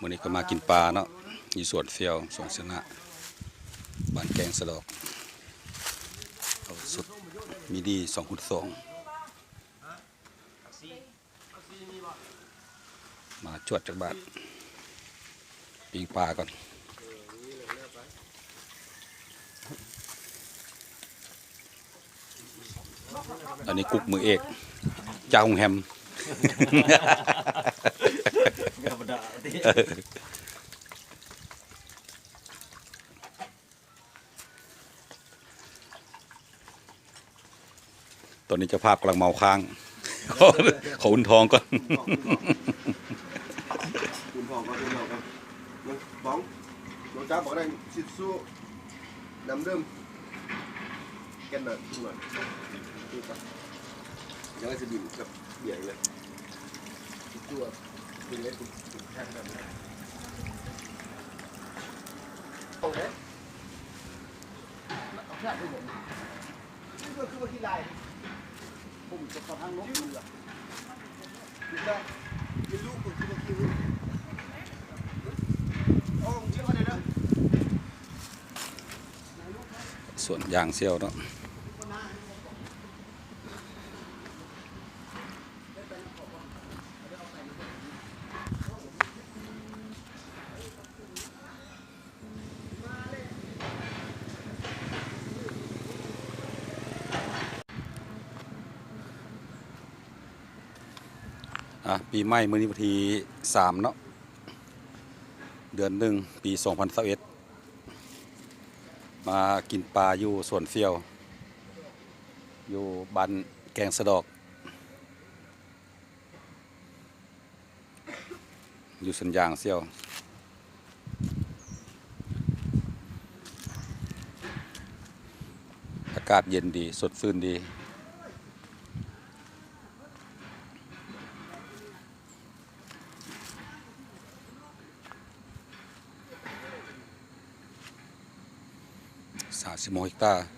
มื่อนี้ก็มากินปลาเนาะอยู่สวนเฟียวสวนชนะบ้านแกงสะดอกเอาสุดมีดีสองขุดสองมาจวดจากบ้านปิงปลาก่อนอันนี้กุกมือเอกเจ้าหงแฮม ตอนนี้เจะภาพกำลังเมาค้าง ขอขออุ่นทองก่อน คุณพ่อก็คุณพ่อครัน้องบ้องน้องจ้าบอกได้สิสู้นำเริ่มแกันหน่อยดูหน่อยดูก่อนยังไงจะดิ่มกับเบียร์อีกเลยสิสู้อะดึงเล็กดึงแค่แบบนี้โอเคเอาแค่ดูผมนี่ก็คือว่าที่ลายผมจะขอทางนกดูอะดูได้ยืนลูกก็คือว่าคือโอ้เชื่อว่าเดี๋ยวนะส่ วนยางเซี่ยวเนาะ อะปีใหม่มื้อนี้วันที่สามเนาะเดือนหนึ่งปี2021มากินปลาอยู่สวนเฟียว อยู่บ้านแกงสะดอก อยู่สัญญางเซี่ยวอากาศเย็นดี สดชื่นดี สา